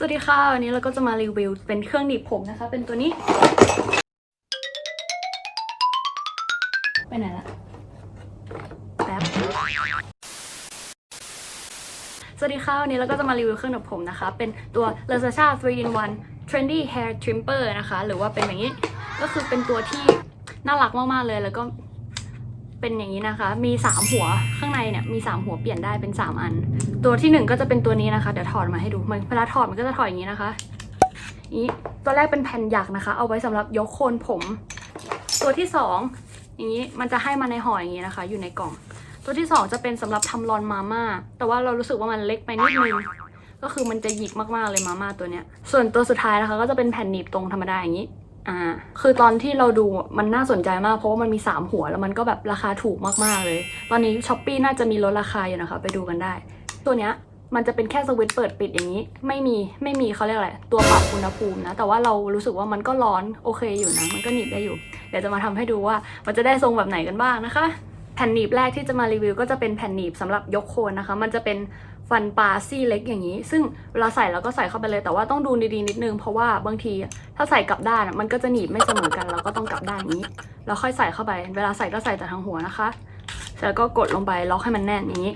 สวัสดีค่ะ วันนี้เราก็จะมารีวิวเป็นเครื่องหนีบผมนะคะ เป็นตัวนี้ ไปไหนละแป๊บสวัสดีค่ะ วันนี้เราก็จะมารีวิวเครื่องหนีบผมนะคะ เป็นตัว Lazada 3 in 1 Trendy Hair Trimmer นะคะ หรือว่าเป็นอย่างนี้ ก็คือเป็นตัวที่น่ารักมาก ๆ เลยแล้วก็ เป็นอย่างนี้นะคะ มี 3 หัวข้างในเนี่ยมี 3 หัวเปลี่ยนได้เป็น 3 อัน ตัวที่ 1 ก็จะเป็นตัวนี้นะคะ เดี๋ยวถอดมาให้ดูเวลาถอดมันก็จะถอดอย่างนี้นะคะนี้ตัวแรกเป็นแผ่นหยักนะคะ เอาไว้สำหรับยกโคนผม ตัวที่ 2 อย่างนี้มันจะให้มาในห่ออย่างนี้นะคะ อยู่ในกล่อง ตัวที่ 2 จะเป็นสำหรับทำรอนมาม่าแต่ว่าเรารู้สึกว่ามันเล็กไปนิดนึงก็คือมันจะหยิกมากๆเลยมาม่าตัวเนี้ยส่วนตัวสุดท้ายนะคะ ก็จะเป็นแผ่นหนีบตรงธรรมดาอย่างนี้ อ่าคือตอนที่เราดูมันน่าสนใจมากเพราะว่ามันมี 3 หัวแล้วมันก็แบบราคาถูกมากๆเลย ตอนนี้ช้อปปีน่าจะมีลดราคาอยู่นะคะ ไปดูกันได้ ตัวเนี้ยมันจะเป็นแค่สวิตช์เปิดปิดอย่างนี้ ไม่มีไม่มีเขาเรียกอะไรตัวปรับอุณหภูมินะ แต่ว่าเรารู้สึกว่ามันก็ร้อนโอเคอยู่นะ มันก็หนีบได้อยู่ เดี๋ยวจะมาทำให้ดูว่ามันจะได้ทรงแบบไหนกันบ้างนะคะ แผ่นหนีบแรกที่จะมารีวิวก็จะเป็นแผ่นหนีบสำหรับยกโคนนะคะ มันจะเป็น ฟันปลาซี่เล็กอย่างนี้ ซึ่งเวลาใส่เราก็ใส่เข้าไปเลย แต่ว่าต้องดูดีๆนิดนึง เพราะว่าบางทีถ้าใส่กลับด้านมันก็จะหนีบไม่เสมอกัน เราก็ต้องกลับด้านนี้ แล้วค่อยใส่เข้าไป เวลาใส่ก็ใส่แต่ทางหัวนะคะเสร็จแล้วก็กดลงไปล็อกให้มันแน่นอย่างนี้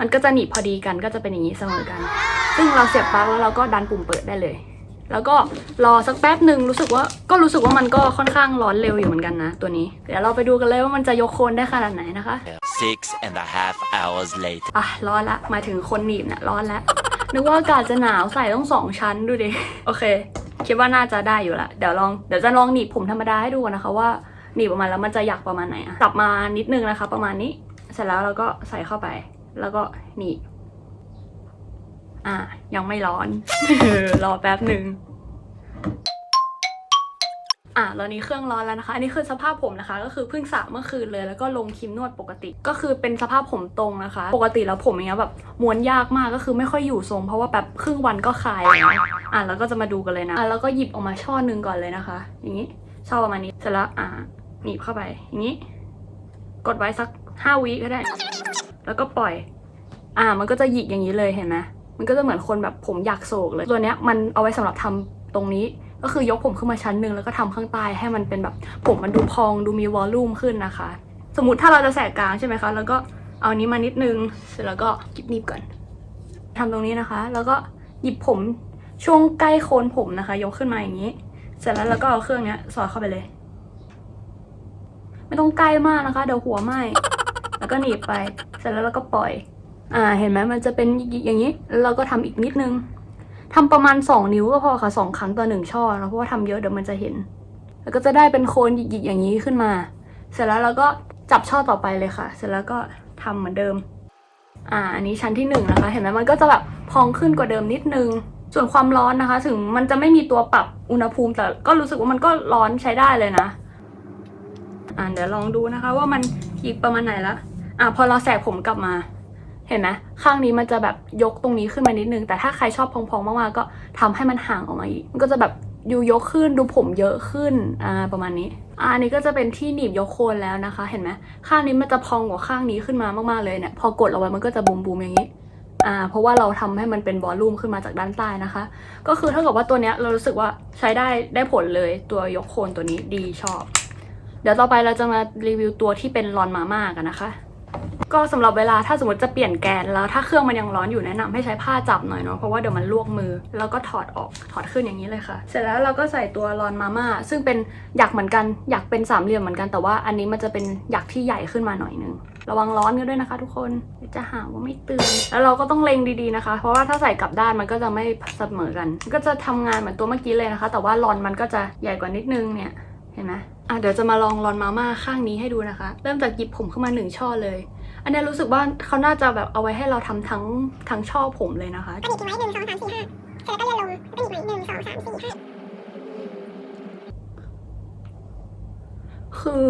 มันก็จะหนีบพอดีกันก็จะเป็นอย่างนี้เสมอกัน ซึ่งเราเสียบปลั๊กแล้วเราก็ดันปุ่มเปิดได้เลย แล้วก็รอสักแป๊บหนึ่งรู้สึกว่าก็รู้สึกว่ามันก็ค่อนข้างร้อนเร็วอยู่เหมือนกันนะ ตัวนี้ เดี๋ยวเราไปดูกันเลยว่ามันจะยกโคนได้ขนาดไหนนะคะ Six and a half hours later. อะร้อนละหมายถึงคนหนีบเนี่ยร้อนละนึกว่าอากาศจะหนาวใส่ต้องสองชั้นดูดิโอเค คิดว่าน่าจะได้อยู่ละเดี๋ยวลองเดี๋ยวจะลองหนีบผมธรรมดาให้ดูก่อนนะคะว่าหนีบออกมาแล้วมันจะหยักประมาณไหนอะกลับมานิดนึงนะคะ ประมาณนี้เสร็จแล้วเราก็ใส่เข้าไป แล้วก็หนีบ อะ ยังไม่ร้อน รอแป๊บหนึ่งอะตอนนี้เครื่องร้อนแล้วนะคะ อันนี้คือสภาพผมนะคะ ก็คือเพิ่งสระเมื่อคืนเลย แล้วก็ลงครีมนวดปกติ ก็คือเป็นสภาพผมตรงนะคะ ปกติแล้วผมอย่างเงี้ยแบบม้วนยากมากก็คือไม่ค่อยอยู่ทรง เพราะว่าแบบครึ่งวันก็คลายแล้วอะแล้วก็จะมาดูกันเลยนะ อะแล้วก็หยิบออกมาช่อหนึ่งก่อนเลยนะคะ อย่างนี้ช่อประมาณนี้ เสร็จแล้วอะหนีบเข้าไป อย่างนี้ กดไว้สักห้าวิก็ได้ แล้วก็ปล่อย อ่ามันก็จะหยิกอย่างนี้เลยเห็นไหม มันก็จะเหมือนคนแบบผมอยากโศกเลย ตัวเนี้ยมันเอาไว้สำหรับทำตรงนี้ ก็คือยกผมขึ้นมาชั้นหนึ่งแล้วก็ทำข้างใต้ให้มันเป็นแบบผมมันดูพองดูมีวอลลุ่มขึ้นนะคะ สมมติถ้าเราจะแสกกลางใช่ไหมคะ แล้วก็เอานี้มานิดนึง เสร็จแล้วก็กิบนีบก่อนทำตรงนี้นะคะ แล้วก็หยิบผมช่วงใกล้โคนผมนะคะ ยกขึ้นมาอย่างนี้ เสร็จแล้วเราก็เอาเครื่องเนี้ยสอดเข้าไปเลย ไม่ต้องใกล้มากนะคะเดี๋ยวหัวไหมแล้วก็หนีบไป เสร็จแล้วเราก็ปล่อย อ่าเห็นไหมมันจะเป็นอย่างนี้เราก็ทำอีกนิดนึงทำประมาณ 2 นิ้วก็พอค่ะ 2 ครั้งต่อหนึ่งช่อนะเพราะว่าทำเยอะเดี๋ยวมันจะเห็น แล้วก็จะได้เป็นโคนหยิกๆอย่างนี้ขึ้นมา เสร็จแล้วเราก็จับช่อต่อไปเลยค่ะ เสร็จแล้วก็ทำเหมือนเดิมอ่าอันนี้ชั้นที่หนึ่งนะคะ เห็นไหมมันก็จะแบบพองขึ้นกว่าเดิมนิดนึง ส่วนความร้อนนะคะ ถึงมันจะไม่มีตัวปรับอุณหภูมิ แต่ก็รู้สึกว่ามันก็ร้อนใช้ได้เลยนะอ่าเดี๋ยวลองดูนะคะ ว่ามันหยิกประมาณไหนละอ่าพอเราแสกผมกลับมา เห็นไหมข้างนี้มันจะแบบยกตรงนี้ขึ้นมานิดนึง แต่ถ้าใครชอบพองๆมากๆก็ทำให้มันห่างออกมาอีก มันก็จะแบบยูยกขึ้นดูผมเยอะขึ้นอ่าประมาณนี้อันนี้ก็จะเป็นที่หนีบยกโคนแล้วนะคะ เห็นไหมข้างนี้มันจะพองกว่าข้างนี้ขึ้นมามากๆเลยเนี่ยพอกดเอาไว้มันก็จะบูมบูมๆอย่างนี้อ่าเพราะว่าเราทำให้มันเป็นวอลลุ่มขึ้นมาจากด้านใต้นะคะ ก็คือเท่ากับว่าตัวเนี้ยเรารู้สึกว่าใช้ได้ได้ผลเลยตัวยกโคนตัวนี้ดีชอบ เดี๋ยวต่อไปเราจะมารีวิวตัวที่เป็นรอนมาม่ากันนะคะ ก็สำหรับเวลาถ้าสมมติจะเปลี่ยนแกนแล้วถ้าเครื่องมันยังร้อนอยู่แนะนำให้ใช้ผ้าจับหน่อยเนาะเพราะว่าเดี๋ยวมันลวกมือ แล้วก็ถอดออกถอดขึ้นอย่างนี้เลยค่ะ เสร็จแล้วเราก็ใส่ตัวรอนมาม่าซึ่งเป็นหยักเหมือนกันหยักเป็นสามเหลี่ยมเหมือนกันแต่ว่าอันนี้มันจะเป็นหยักที่ใหญ่ขึ้นมาหน่อยนึงระวังร้อนกันด้วยนะคะ ทุกคนจะหาว่าไม่เตือนแล้วเราก็ต้องเล็งดีๆนะคะ เพราะว่าถ้าใส่กลับด้านมันก็จะไม่เสมอกัน ก็จะทำงานเหมือนตัวเมื่อกี้เลยนะคะ แต่ว่ารอนมันก็จะใหญ่กว่านิดนึงเนี่ยเห็นไหมอะเดี๋ยวจะมาลองรอนมาม่าข้างนี้ให้ดูนะคะ เริ่มจากหยิบผมขึ้นมาหนึ่งช่อเลย อันนี้รู้สึกว่าเขาน่าจะแบบเอาไว้ให้เราทำทั้งทั้งช่อผมเลยนะคะก็หนีบทิ้งไว้หนึ่งสองสามสี่ห้าเสร็จแล้วก็เลื่อนลงก็หนีบไว้หนึ่งสองสามสี่ห้าคือ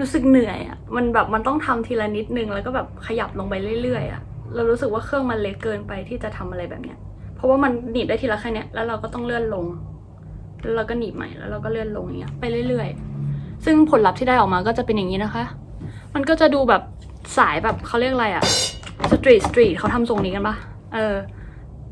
รู้สึกเหนื่อยอะ่ะ มันแบบมันต้องทำทีละนิดนึงแล้วก็แบบขยับลงไปเรื่อยๆอะ่ะ เรารู้สึกว่าเครื่องมันเล็กเกินไปที่จะทำอะไรแบบเนี้ย เพราะว่ามันหนีบได้ทีละแค่เนี้ย แล้วเราก็ต้องเลื่อนลง แล้วเราก็หนีบใหม่ แล้วเราก็เลื่อนลงอย่างเงี้ย ไปเรื่อยๆ ซึ่งผลลัพธ์ที่ได้ออกมาก็จะเป็นอย่างนี้นะคะ มันก็จะดูแบบ สายแบบเขาเรียกอะไรอะสตรีทสตรีทเขาทำทรงนี้กันปะเออ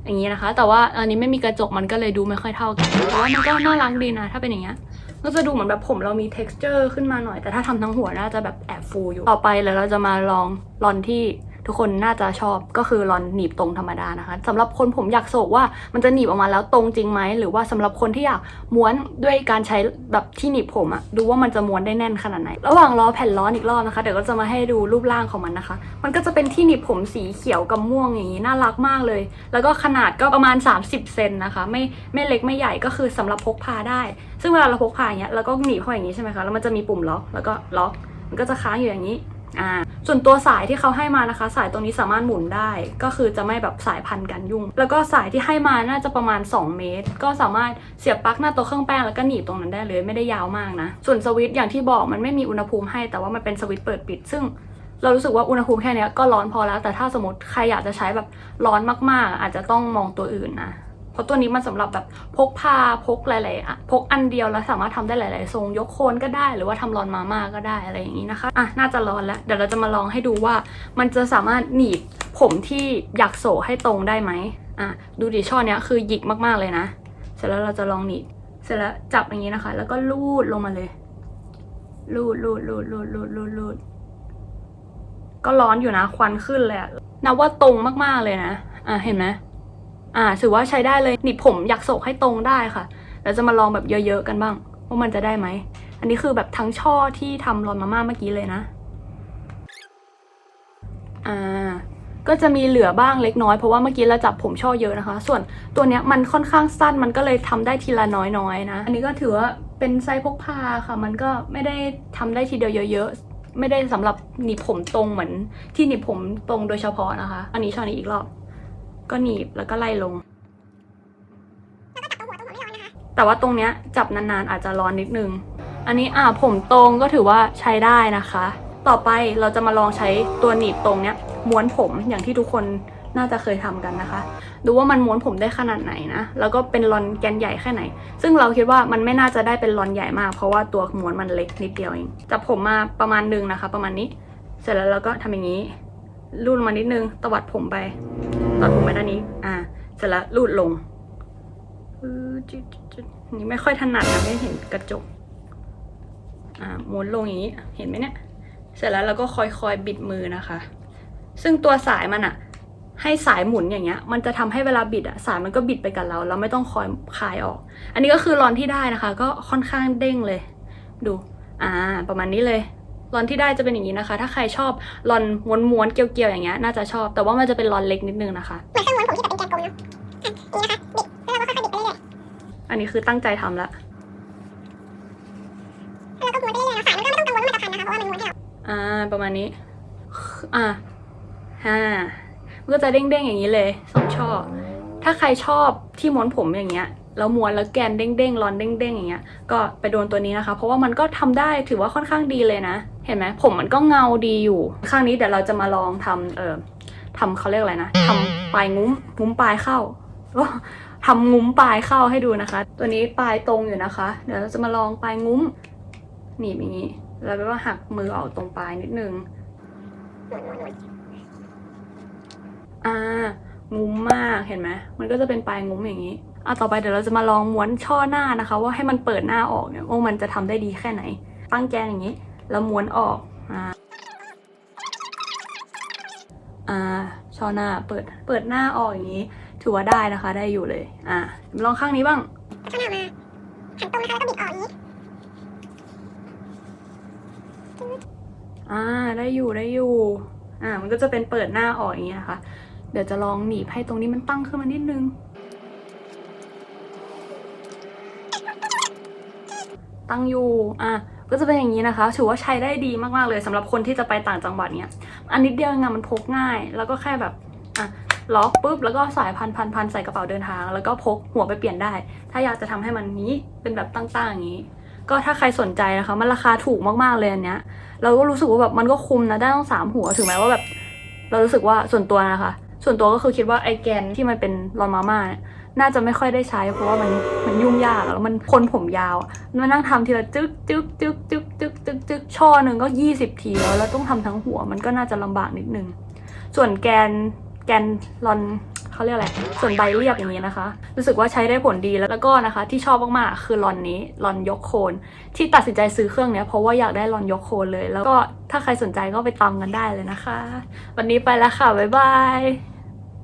อย่างนี้นะคะ แต่ว่าอันนี้ไม่มีกระจกมันก็เลยดูไม่ค่อยเท่ากันแต่ว่ามันก็น่ารักดีนะ ถ้าเป็นอย่างเงี้ยก็จะดูเหมือนแบบผมเรามี texture ขึ้นมาหน่อย แต่ถ้าทำทั้งหัวน่าจะแบบแอบฟูอยู่ ต่อไปแล้วเราจะมาลองลอนที่ ทุกคนน่าจะชอบก็คือลอนหนีบตรงธรรมดานะคะสำหรับคนผมอยากโศกว่ามันจะหนีบออกมาแล้วตรงจริงไหมหรือว่าสำหรับคนที่อยากม้วนด้วยการใช้แบบที่หนีบผมอะดูว่ามันจะม้วนได้แน่นขนาดไหน ระหว่างล้อแผ่นล้ออีกรอบนะคะ เดี๋ยวก็จะมาให้ดูรูปร่างของมันนะคะ มันก็จะเป็นที่หนีบผมสีเขียวกับม่วงอย่างนี้น่ารักมากเลย แล้วก็ขนาดก็ประมาณ 30 เซนนะคะ ไม่ไม่เล็กไม่ใหญ่ก็คือสำหรับพกพาได้ ซึ่งเวลาเราพกพาอย่างเงี้ยแล้วก็หนีบเข้าอย่างนี้ใช่ไหมคะแล้วมันจะมีปุ่มล็อกแล้วก็ล็อก มันก็จะค้างอยู่อย่างนี้ อ่าส่วนตัวสายที่เขาให้มานะคะ สายตรงนี้สามารถหมุนได้ ก็คือจะไม่แบบสายพันกันยุ่ง แล้วก็สายที่ให้มาน่าจะประมาณ 2 เมตร ก็สามารถเสียบปลั๊กหน้าตัวเครื่องแป้งแล้วก็หนีบตรงนั้นได้เลยไม่ได้ยาวมากนะ ส่วนสวิตช์อย่างที่บอกมันไม่มีอุณหภูมิให้แต่ว่ามันเป็นสวิตช์เปิดปิด ซึ่งเรารู้สึกว่าอุณหภูมิแค่นี้ก็ร้อนพอแล้ว แต่ถ้าสมมติใครอยากจะใช้แบบร้อนมากๆ อาจจะต้องมองตัวอื่นนะ เพราะตัวนี้มันสำหรับแบบพกพาพกหลายๆอะพกอันเดียวแล้วสามารถทำได้หลาย ๆ ทรง ยกโคนก็ได้ หรือว่าทำร้อนมาม่าก็ได้อะไรอย่างนี้นะคะอะน่าจะร้อนแล้ว เดี๋ยวเราจะมาลองให้ดูว่ามันจะสามารถหนีบผมที่อยากโศให้ตรงได้ไหมอะดูดิช่อเนี้ยคือหยิกมากๆเลยนะ เสร็จแล้วเราจะลองหนีบเสร็จแล้วจับอย่างนี้นะคะ แล้วก็ลูดลงมาเลย ลูดลูดลูดลูดลูดลูดลูดก็ร้อนอยู่นะควันขึ้นเลยอะนับว่าตรงมากๆเลยนะ อะเห็นไหม อ่าถือว่าใช้ได้เลยหนีบผมอยากโศกให้ตรงได้ค่ะเราจะมาลองแบบเยอะๆกันบ้างว่ามันจะได้ไหม อันนี้คือแบบทั้งช่อที่ทำรอนมาม่าเมื่อกี้เลยนะ อ่า ก็จะมีเหลือบ้างเล็กน้อยเพราะว่าเมื่อกี้เราจับผมช่อเยอะนะคะ ส่วนตัวเนี้ยมันค่อนข้างสั้นมันก็เลยทำได้ทีละน้อยๆนะ อันนี้ก็ถือว่าเป็นไซส์พกพาค่ะ มันก็ไม่ได้ทำได้ทีเดียวเยอะๆ ไม่ได้สำหรับหนีบผมตรงเหมือนที่หนีบผมตรงโดยเฉพาะนะคะ อันนี้ช่อนี้อีกรอบ ก็หนีบแล้วก็ไล่ลง แต่ว่าตรงเนี้ยจับนานๆอาจจะร้อนนิดนึง อันนี้อ่าผมตรงก็ถือว่าใช้ได้นะคะ ต่อไปเราจะมาลองใช้ตัวหนีบตรงเนี้ยม้วนผมอย่างที่ทุกคนน่าจะเคยทำกันนะคะ ดูว่ามันม้วนผมได้ขนาดไหนนะ แล้วก็เป็นรอนแกนใหญ่แค่ไหน ซึ่งเราคิดว่ามันไม่น่าจะได้เป็นรอนใหญ่มาก เพราะว่าตัวม้วนมันเล็กนิดเดียวเอง จับผมมาประมาณนึงนะคะ ประมาณนี้ เสร็จแล้วเราก็ทำอย่างนี้ รูดลงมานิดนึง ตวัดผมไป ดผมไปด้านนี้ อ่า เสร็จแล้วรูดลงอือจุดจุดๆๆนี่ไม่ค่อยถนัดนะไม่เห็นกระจก อ่าม้วนลงอย่างนี้ เห็นไหมเนี่ย เสร็จแล้วเราก็คอยๆบิดมือนะคะ ซึ่งตัวสายมันอะให้สายหมุนอย่างเงี้ย มันจะทำให้เวลาบิดอะสายมันก็บิดไปกับเรา เราไม่ต้องคอยคลายออก อันนี้ก็คือรอนที่ได้นะคะ ก็ค่อนข้างเด้งเลย ดู อ่า ประมาณนี้เลย รอนที่ได้จะเป็นอย่างนี้นะคะ ถ้าใครชอบรอนม้วนๆเกลียวๆอย่างเงี้ยน่าจะชอบ แต่ว่ามันจะเป็นรอนเล็กนิดนึงนะคะเหมือนเครื่องม้วนผมที่แบบเป็นแกนกลมเนาะอะนี่นะคะบิดแล้วเราก็ค่อยๆบิดไปเรื่อยอันนี้คือตั้งใจทำละๆแล้วก็ม้วนไปเรื่อยๆนะสายมันก็ไม่ต้องกังวลว่ามันจะพันนะคะเพราะว่ามันม้วนให้เราอ่าประมาณนี้อ่าฮ่ามันก็จะเด้งๆอย่างนี้เลยสองช่อถ้าใครชอบที่ม้วนผมอย่างเงี้ยแล้วม้วนแล้วแกนเด้งๆรอนเด้งๆอย่างเงี้ยก็ไปโดนตัวนี้นะคะ เพราะว่ามันก็ทำได้ถือว่าค่อนข้างดีเลยนะ เห็นไหมผมมันก็เงาดีอยู่ ข้างนี้เดี๋ยวเราจะมาลองทำเอ่อทำเขาเรียกอะไรนะทำปลายงุ้มงุ้มปลายเข้าก็ทำงุ้มปลายเข้าให้ดูนะคะ ตัวนี้ปลายตรงอยู่นะคะ เดี๋ยวเราจะมาลองปลายงุ้มหนีบอย่างนี้แล้วก็หักมือออกตรงปลายนิดนึงอ่างุ้มมากเห็นไหมมันก็จะเป็นปลายงุ้มอย่างนี้อะต่อไปเดี๋ยวเราจะมาลองม้วนช่อหน้านะคะ ว่าให้มันเปิดหน้าออกเนี่ยว่ามันจะทำได้ดีแค่ไหน ตั้งแกนอย่างนี้ แล้วม้วนออกอ่าอ่าช่อหน้าเปิดเปิดหน้าออกอย่างนี้ ถือว่าได้นะคะได้อยู่เลย อ่าลองข้างนี้บ้างข้างหน้ามาหันตรงนะคะแล้วก็บิดออกอย่างนี้อ่าได้อยู่ได้อยู่อ่ามันก็จะเป็นเปิดหน้าออกอย่างนี้นะคะ เดี๋ยวจะลองหนีบให้ตรงนี้มันตั้งขึ้นมานิดนึงตั้งอยู่ อะ ก็จะเป็นอย่างนี้นะคะ ถือว่าใช้ได้ดีมากๆเลยสำหรับคนที่จะไปต่างจังหวัดเนี่ย อันนิดเดียวงอะมันพกง่าย แล้วก็แค่แบบอะล็อกปุ๊บแล้วก็สายพันพันพันใส่กระเป๋าเดินทาง แล้วก็พกหัวไปเปลี่ยนได้ ถ้าอยากจะทำให้มันนี้เป็นแบบตั้งๆอย่างนี้ ก็ถ้าใครสนใจนะคะ มันราคาถูกมากๆเลยอันเนี้ย เราก็รู้สึกว่าแบบมันก็คุ้มนะได้ต้องสามหัวถึงแม้ว่าแบบ เรารู้สึกว่าส่วนตัวนะคะ ส่วนตัวก็คือคิดว่าไอแกนที่มันเป็นรอนมาม่าเนี่ย น่าจะไม่ค่อยได้ใช้ เพราะว่ามันมันยุ่งยาก แล้วมันคนผมยาวอะมานั่งทำทีละจึ๊กจึ๊กจึ๊กจึ๊กจึ๊กจึ๊กจึ๊กช่อหนึ่งก็ยี่สิบทีแล้วแล้วต้องทำทั้งหัวมันก็น่าจะลำบากนิดนึง ส่วนแกนแกนรอนเขาเรียกอะไร ส่วนใบเรียบอย่างนี้นะคะ รู้สึกว่าใช้ได้ผลดีแล้วแล้วก็นะคะ ที่ชอบมากๆคือลอนนี้ลอนยกโคน ที่ตัดสินใจซื้อเครื่องเนี้ยเพราะว่าอยากได้ลอนยกโคนเลย แล้วก็ถ้าใครสนใจก็ไปตามกันได้เลยนะคะ วันนี้ไปแล้วค่ะบ๊ายบาย